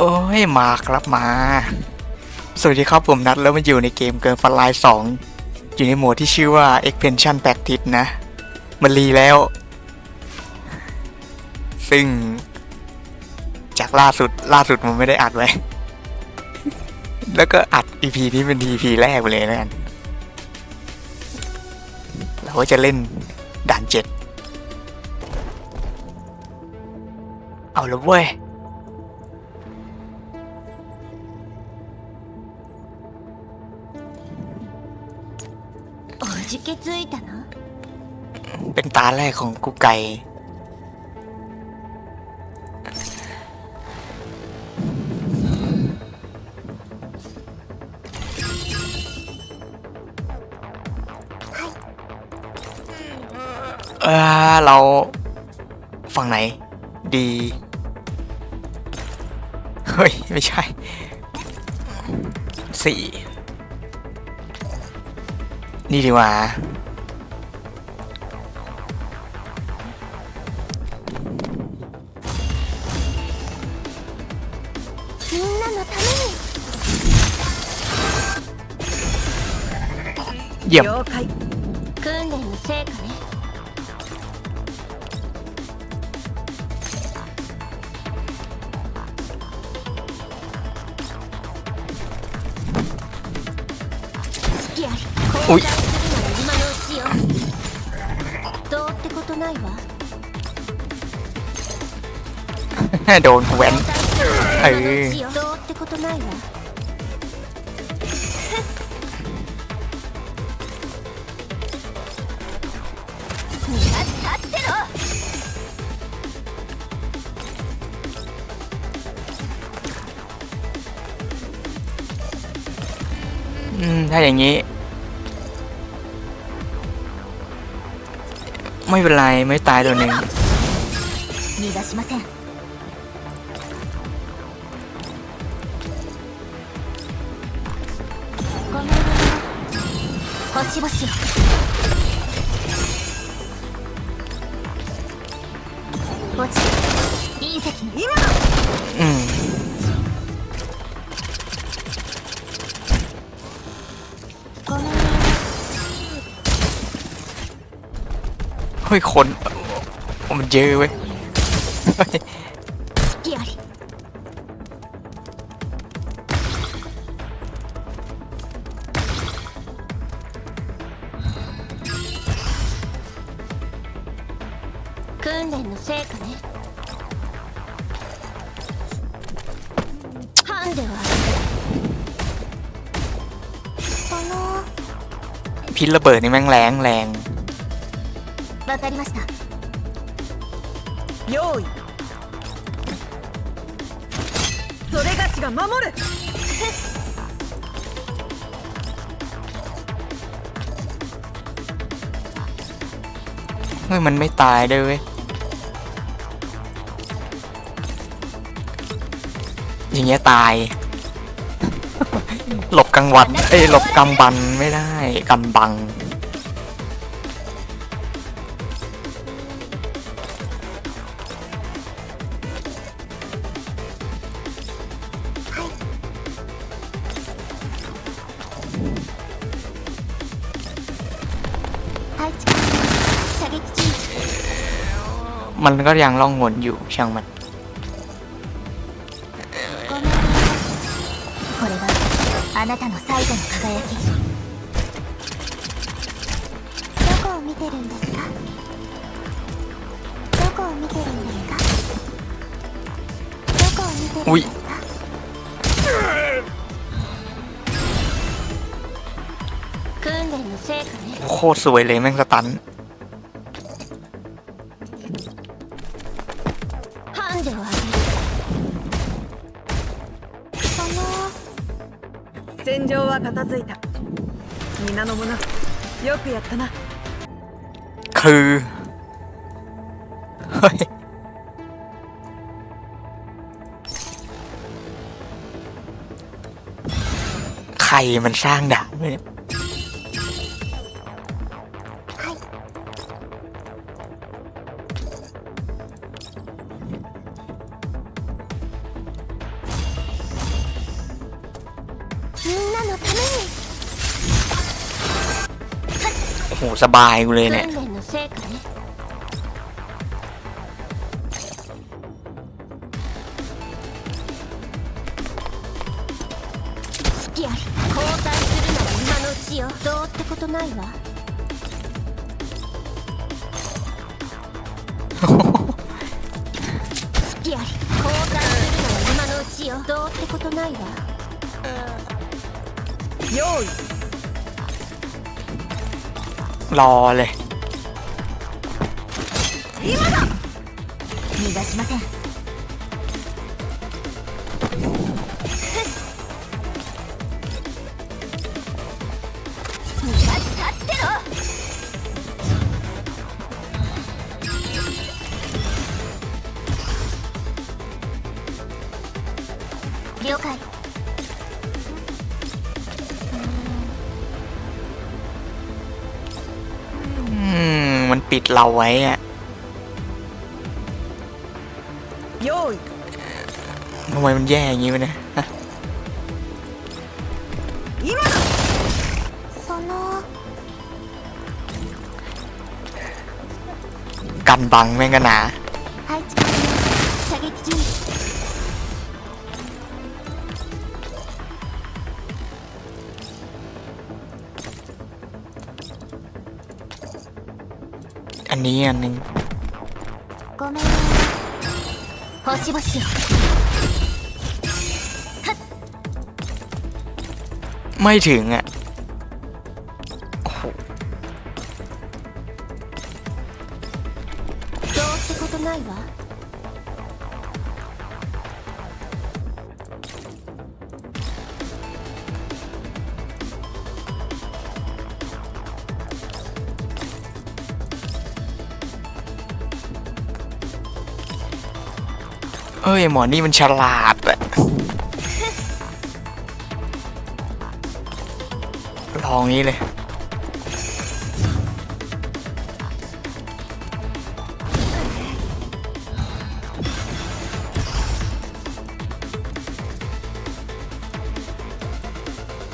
โอ้ยมาครับมา สวัสดีครับผมนัดแล้วมาอยู่ในเกมเกินฟันไลน์สองอยู่ในโหมดที่ชื่อว่า expansion practice นะ มันรีแล้ว ซึ่ง จากล่าสุดล่าสุดมันไม่ได้อัดไว้ แล้วก็อัด EP นี้เป็น EP แรกไปเลยแล้วกันเราก็จะเล่นด่านเจ็ดเอาละเว้ย おじけついたの เป็นตาแรกของกุ๊กไก่ เออเรา ฝั่งไหน ดี เฮ้ย ไม่ใช่ สี่ นี่ดีกว่า みんなのために เยี่ยม 了解訓練の成果 ってことないわ โดนแหวน 交代するなら今のうちよどうってことないわ見張ってろ อืม ถ้าอย่างนี้ ไม่เป็นไรไม่ตายตัวหนึ่ง เฮ้ย คนโอ้มันเยอะเว้ยเฮ้ย 好きあり訓練の成果ねハンデはあの พิษระเบิดนี่แม่งแรงแรง わか りました用意それがしが守る เฮ้ย มันไม่ตายด้วยเว้ย อย่างเงี้ยตาย หลบกลางวัน เอ้ย หลบกำบันไม่ได้กำบัง มันก็ยังล่องหนอยู่ช่างมัน ごめんねこれがあなたの最後の輝きどこを見てるんですかどこを見てるんですかどこを見てるんですか 訓練の成果ね โคตรสวยเลยแม่งสตัน は片付いた皆の者よくやったな คือ เฮ้ย ใครมันสร้างด่านไว้เนี่ย のために โอ้โห สบายกูเลยเนี่ย 訓練の成果ね好きあり交代するなら今のうちよどうってことないわ好きあり交代するなら今のうちよどうってことないわ 用意 รอเลย 逃がしません立ってろ เราไว้อะทำไมมันแย่อย่างนี้วะเนี่ยกันบังแม่งกันหนา อันนี้อันหนึง ごめん星々よ ไม่ถึงอ่ะ ย หมอนี่มันฉลาดอะลองนี้เลย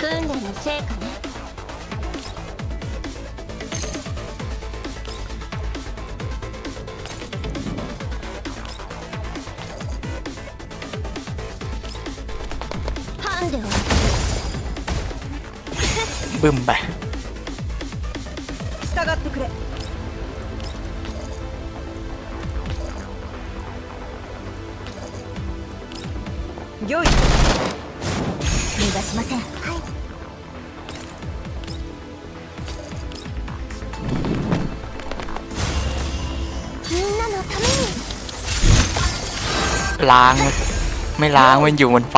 訓練の成果ね บึ้มไป 従ってくれ用意逃がしませんはいみんなのために ล้าง ไม่ล้างมันอยู่บนไฟ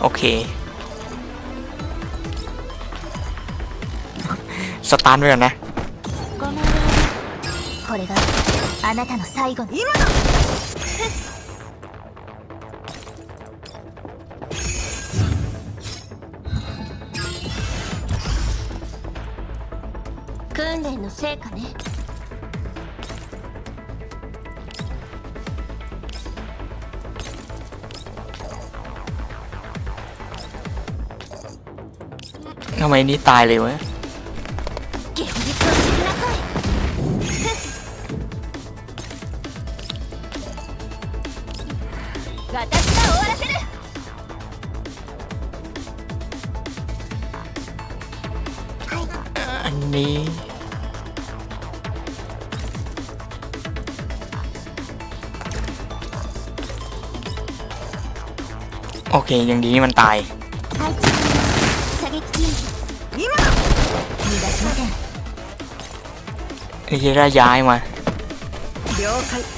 โอเค สตาร์ทไว้ก่อนนะ ごめんこれがあなたの最後の今だ訓練の成果ね ทำไมนี่ตายเลยวะ อันนี้ โอเค อย่างนี้มันตาย 配置射撃準今だ備逃がしません ไอ้ที่ได้ย้ายมา 了解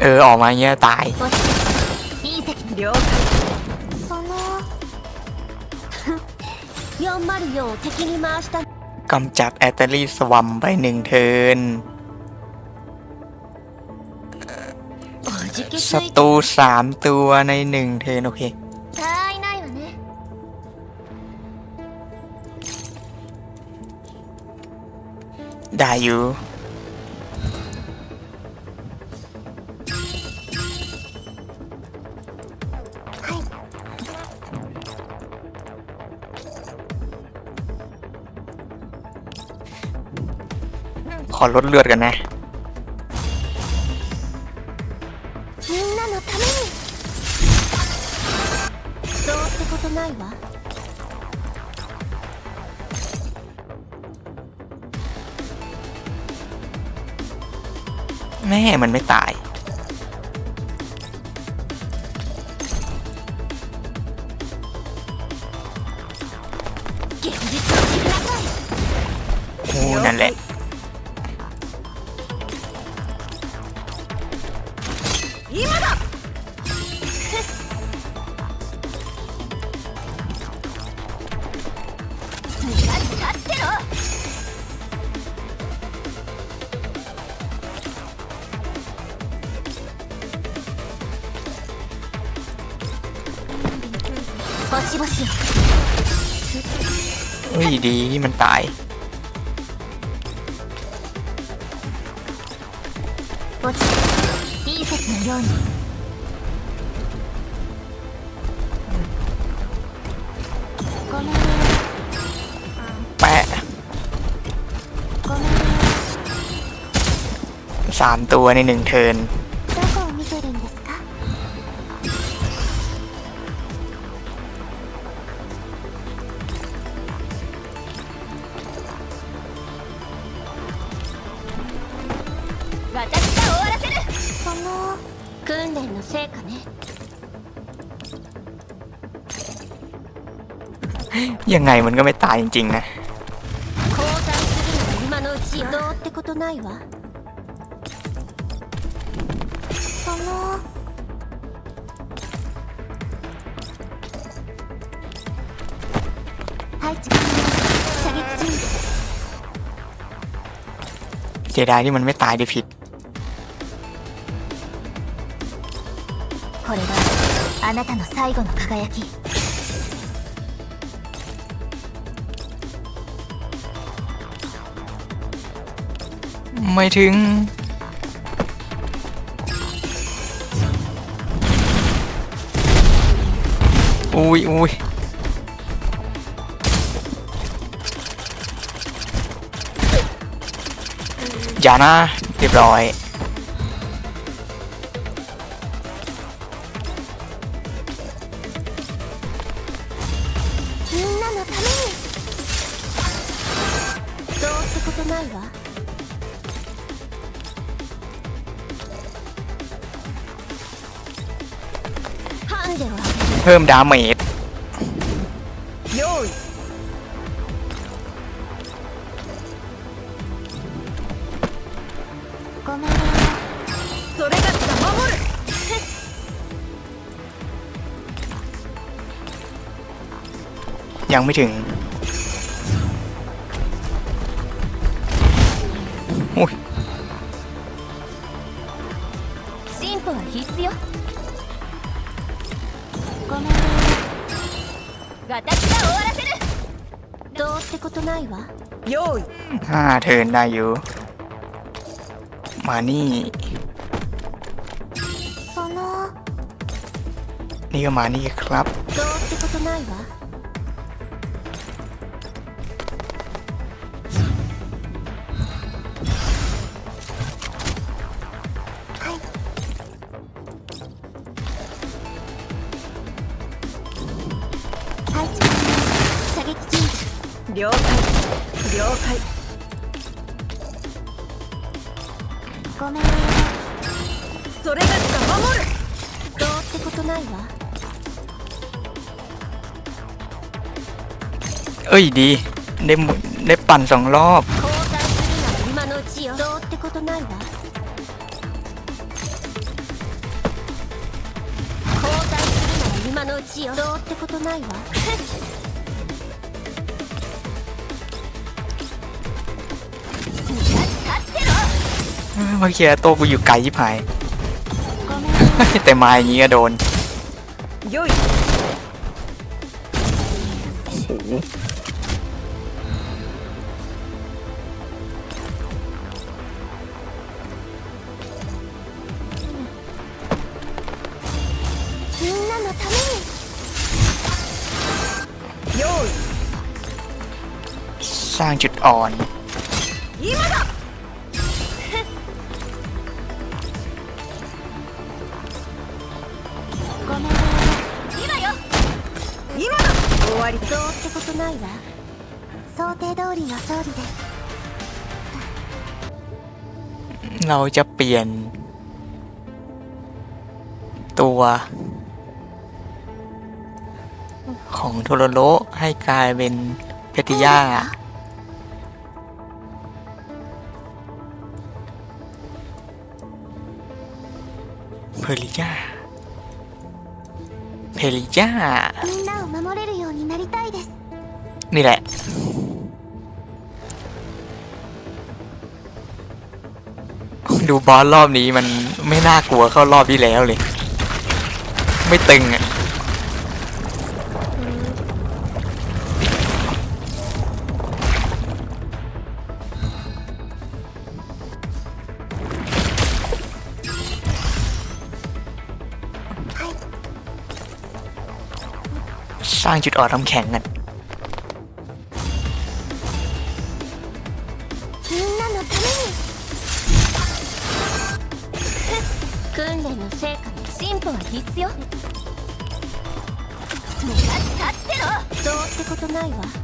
เออ ออกมาอย่างเงี้ยตาย 落ちて隕石了解その404を敵に回した กำจัดแอตเตอรี่สวัมไปหนึ่งเทิร์น おじけ ศั づい ตรูสามตัวในหนึ่งเทิร์นโอเค ได้อยู่ขอลดเลือดกันนะ ม่มันไม่ตายายแปะสามตัวในหนึ่งเทิร์นยังไงมันก็ไม่ตายจริง ๆ นะ 交代するのは今のうちよどうってことないわその配置完了射撃準備 เสียดายที่มันไม่ตายได้ผิด これがあなたの最後の輝き ไม่ถึง อุ้ยอุ้ยอย่านะเรียบร้อย เพิ่มดาเมจยังไม่ถึง เทิร์นได้อยู่ มานี่ その นี่ก็มานี่ครับ どうってことないわ เอ้ยดีได้ได้ปั่นสองรอบ เมื่อลียโตกูอยู่ไกลยิบหาย แต่มาอย่างนี้ก็โดนางจุดอ่อน 今だごめん今よ今だ終わりどうってことないわ想定通りの勝利です เราจะเปลี่ยน ตัว ของโทโรโรให้กลายเป็นเพติยา เพลิยาเพลิยานี่แหละดูบอสรอบนี้มันไม่น่ากลัวเข้ารอบที่แล้วเลย ไม่ตึงอะ สร้างจุดอ่อนน้ำแข็งกัน みんなのために訓練の成果に進歩は必須よ立ってろどうってことないわ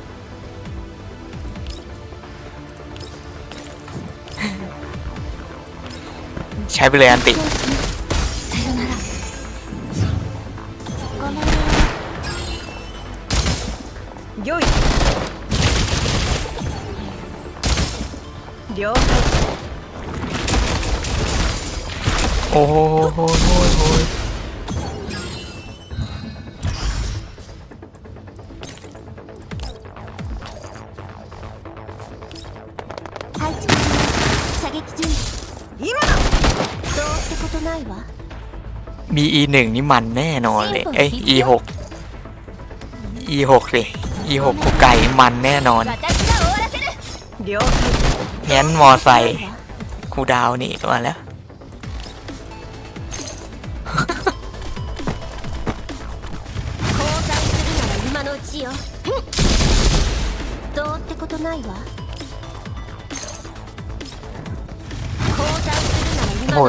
ใช้ไปเลยอันติ さよならごめん良い了解 โอ้โหโอ้โหโอ้โห ことないわ มี e หนึ่งนี่มันแน่นอนเลย เอ้ย e หก e หกสิ e หกกูไก่มันแน่นอน 私が終わらせる了解 งั้นมอไซค์กูดาวนี่มาแล้ว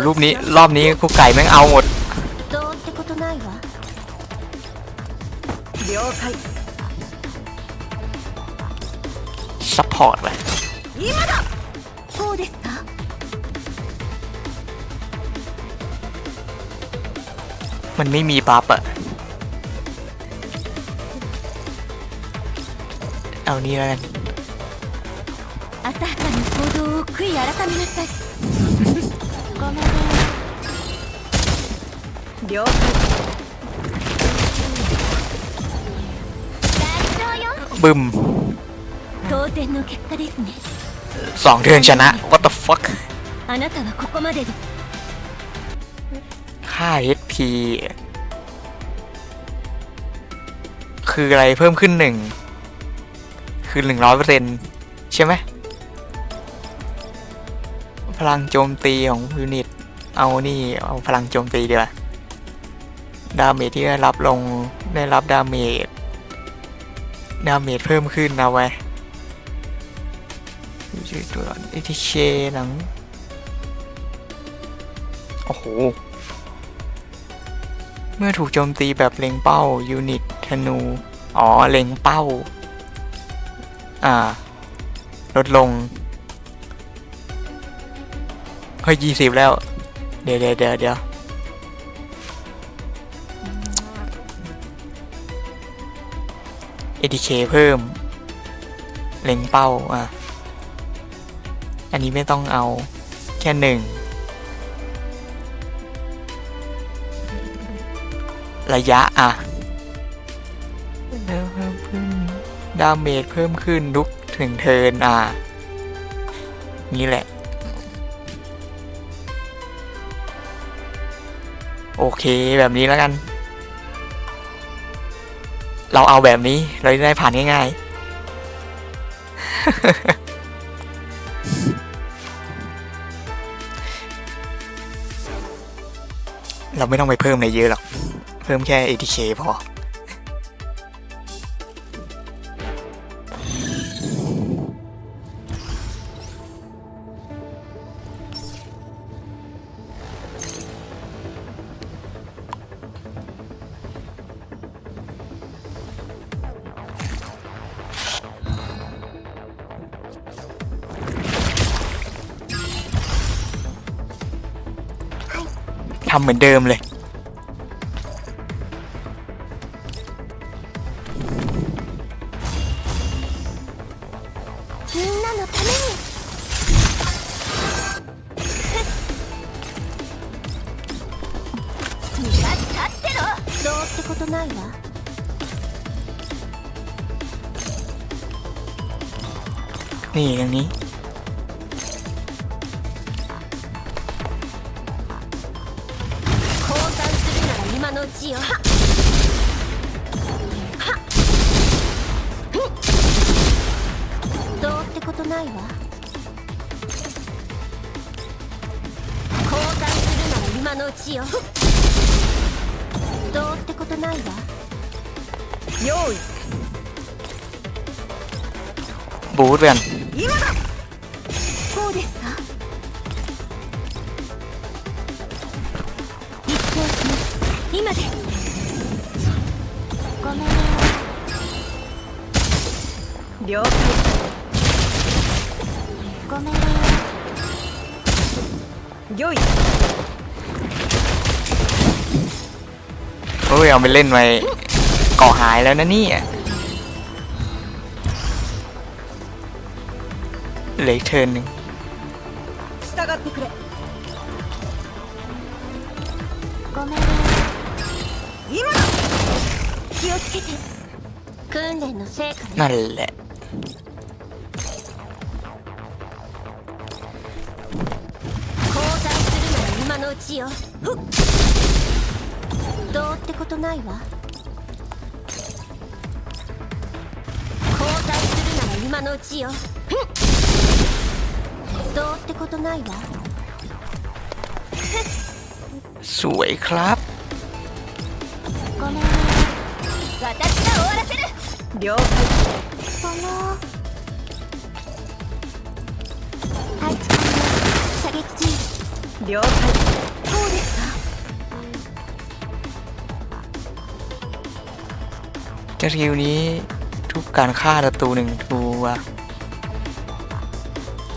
รู う ป ち นี้ よ รอบนี้กูไก่แม่งเอาหมด どうってことないわ了解 ซัพพอร์ตไป 今だそうですか มันไม่มีบัฟอะเอานี่แล้วกัน 浅はかに行動を悔い改めなさい ごめんね了解大丈夫よ บึม 当然の結果ですね สองเทิร์นชนะ what the fuck あなたはここまでです ค่า HP คืออะไรเพิ่มขึ้นหนึ่ง คือหนึ่งร้อยเปอร์เซ็นใช่ไหม พ ลังโจมตีของยูนิต เอานี่เอาพลังโจมตีดีกว่าดาเมจที่ได้รับลงได้รับดาเมจดาเมจเพิ่มขึ้นนะไว้ชื่อตัวเอทีเคหนัง โอ้โห เมื่อถูกโจมตีแบบเล็งเป้ายูนิตธนู อ๋อ เล็งเป้า อ่า ลดลง เฮ้ยยี่สิบแล้ว เดี๋ยวเดี๋ยวเดี๋ยวเดี๋ยวเอ k เคเพิ่ม เล็งเป้า อะ อันนี้ไม่ต้องเอาแค่หนึ่งระยะ อะแล้วเพิ่มขึ้นดาเมจเพิ่มขึ้นทุกถึงเทินอะ นี่แหละ โอเคแบบนี้แล้วกัน เราเอาแบบนี้เราจะได้ผ่านง่ายๆ เราไม่ต้องไปเพิ่มอะไรเยอะหรอก เพิ่มแค่ ATK พอือนเดิมเลย นี่อย่างนี้ บูทกัน 今だこうですか一等します今ですごめんよ了解ごめんよ用意 เฮ้ย เอาไปเล่นไว้เกาะหายแล้วนะเนี่ย เหลืออีกเทิร์นหนึ่ง 従ってくれごめんよ今だ気をつけて訓練の成果ね นั่นแหละ 交代するなら今のうちよふっどうってことないわ交代するなら今のうちよふっ どうってことないわ สวยครับ ごめん私が終わらせる了解その配置完了射撃中了解そうですか จะทิวนี้ทุกการฆ่าศัตรูหนึ่งตัว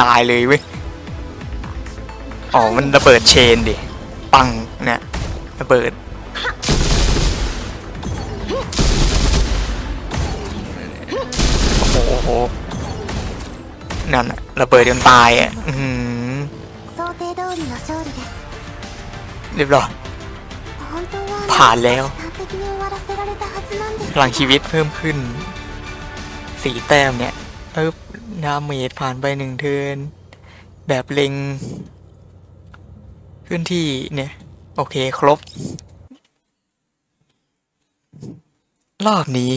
ตายเลยเว้ย อ๋อ มันระเบิดเชนดิ ปังเนะระเบิด โอ้โห นั่นระเบิดจนตายอะเรียบร้อยผ่านแล้ว พลังชีวิตเพิ่มขึ้น สีแต้มเนี่ยปึ๊บ ดาเมจผ่านไปหนึ่งเทิน แบบเล็งขึ้นที่เนี่ย โอเคครบ รอบนี้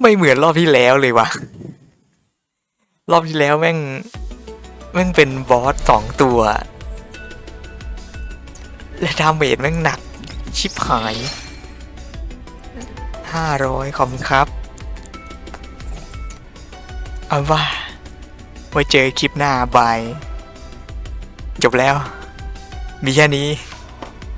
ไม่เหมือนรอบที่แล้วเลยวะรอบที่แล้วแม่ง แม่งเป็นบอสสองตัว และดาเมจแม่งหนัก ชิบหายห้าร้อยขอบคุณครับ เอาว่าไว้เจอคลิปหน้าบาย จบแล้ว มีแค่นี้